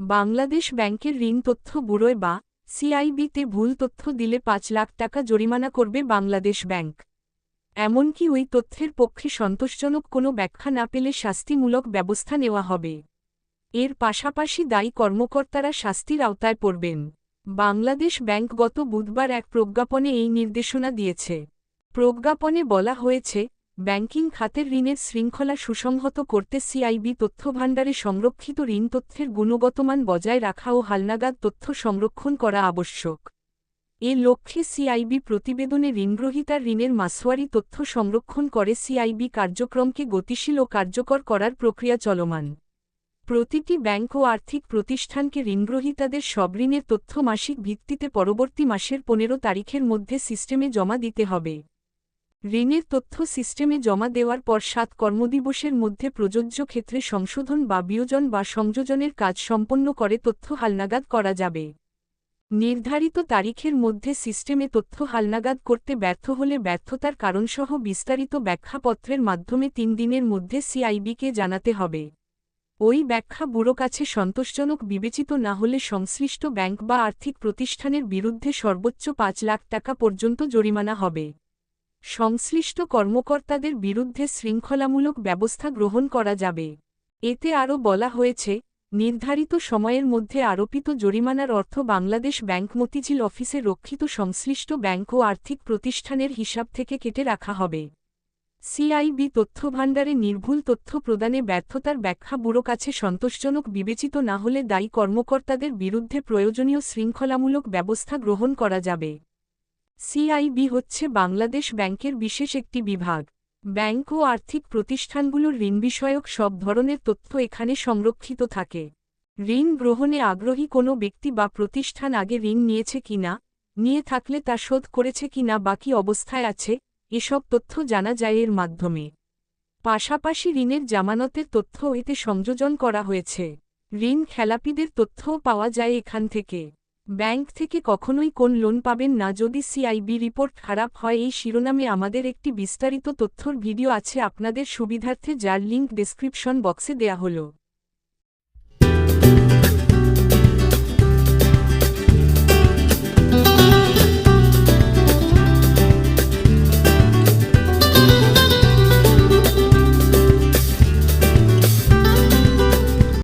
বাংলাদেশ ব্যাংকের ঋণ তথ্য ব্যুরোয় বা সিআইবিতে ভুল তথ্য দিলে পাঁচ লাখ টাকা জরিমানা করবে বাংলাদেশ ব্যাংক। এমনকি ওই তথ্যের পক্ষে সন্তোষজনক কোনো ব্যাখ্যা না পেলে শাস্তিমূলক ব্যবস্থা নেওয়া হবে। এর পাশাপাশি দায়ী কর্মকর্তারা শাস্তির আওতায় পড়বেন। বাংলাদেশ ব্যাংক গত বুধবার এক প্রজ্ঞাপনে এই নির্দেশনা দিয়েছে। প্রজ্ঞাপনে বলা হয়েছে ব্যাংকিং খাতের ঋণের শৃঙ্খলা সুসংহত করতে সিআইবি তথ্যভাণ্ডারে সংরক্ষিত ঋণ তথ্যের গুণগতমান বজায় রাখা ও হালনাগাদ তথ্য সংরক্ষণ করা আবশ্যক। এ লক্ষ্যে সিআইবি প্রতিবেদনে ঋণগ্রহীতার ঋণের মাসোয়ারি তথ্য সংরক্ষণ করে সিআইবি কার্যক্রমকে গতিশীল ও কার্যকর করার প্রক্রিয়া চলমান। প্রতিটি ব্যাংক ও আর্থিক প্রতিষ্ঠানকে ঋণগ্রহীতাদের সব ঋণের তথ্য মাসিক ভিত্তিতে পরবর্তী মাসের পনেরো তারিখের মধ্যে সিস্টেমে জমা দিতে হবে। ঋণের তথ্য সিস্টেমে জমা দেওয়ার পর সাত কর্মদিবসের মধ্যে প্রযোজ্য ক্ষেত্রে সংশোধন বা বিয়োজন বা সংযোজনের কাজ সম্পন্ন করে তথ্য হালনাগাদ করা যাবে। নির্ধারিত তারিখের মধ্যে সিস্টেমে তথ্য হালনাগাদ করতে ব্যর্থ হলে ব্যর্থতার কারণসহ বিস্তারিত ব্যাখ্যাপত্রের মাধ্যমে তিন দিনের মধ্যে সিআইবিকে জানাতে হবে। ওই ব্যাখ্যা বুড়ো কাছে সন্তোষজনক বিবেচিত না হলে সংশ্লিষ্ট ব্যাংক বা আর্থিক প্রতিষ্ঠানের বিরুদ্ধে সর্বোচ্চ পাঁচ লাখ টাকা পর্যন্ত জরিমানা হবে। সংশ্লিষ্ট কর্মকর্তাদের বিরুদ্ধে শৃঙ্খলামূলক ব্যবস্থা গ্রহণ করা যাবে। এতে আরও বলা হয়েছে, নির্ধারিত সময়ের মধ্যে আরোপিত জরিমানার অর্থ বাংলাদেশ ব্যাংক মতিঝিল অফিসে রক্ষিত সংশ্লিষ্ট ব্যাংক ও আর্থিক প্রতিষ্ঠানের হিসাব থেকে কেটে রাখা হবে। সিআইবি তথ্যভাণ্ডারে নির্ভুল তথ্য প্রদানে ব্যর্থতার ব্যাখ্যা বুড়ো কাছে সন্তোষজনক বিবেচিত না হলে দায়ী কর্মকর্তাদের বিরুদ্ধে প্রয়োজনীয় শৃঙ্খলামূলক ব্যবস্থা গ্রহণ করা যাবে। সিআইবি হচ্ছে বাংলাদেশ ব্যাংকের বিশেষ একটি বিভাগ। ব্যাংক ও আর্থিক প্রতিষ্ঠানগুলোর ঋণ বিষয়ক সব ধরনের তথ্য এখানে সংরক্ষিত থাকে। ঋণ গ্রহণে আগ্রহী কোনো ব্যক্তি বা প্রতিষ্ঠান আগে ঋণ নিয়েছে কিনা, নিয়ে থাকলে তা শোধ করেছে কিনা বাকি অবস্থায় আছে, এসব তথ্য জানা যায় এর মাধ্যমে। পাশাপাশি ঋণের জামানতের তথ্য এতে সংযোজন করা হয়েছে। ঋণ খেলাপিদের তথ্যও পাওয়া যায় এখান থেকে। ব্যাংক থেকে কখনোই কোন লোন পাবেন না। যদি সিআইবি রিপোর্ট খারাপ হয়, এই শিরোনামে আমাদের একটি বিস্তারিত তথ্যর ভিডিও আছে। আপনাদের সুবিধার্থে যার লিঙ্ক ডেসক্রিপশন বক্সে দেয়া হলো।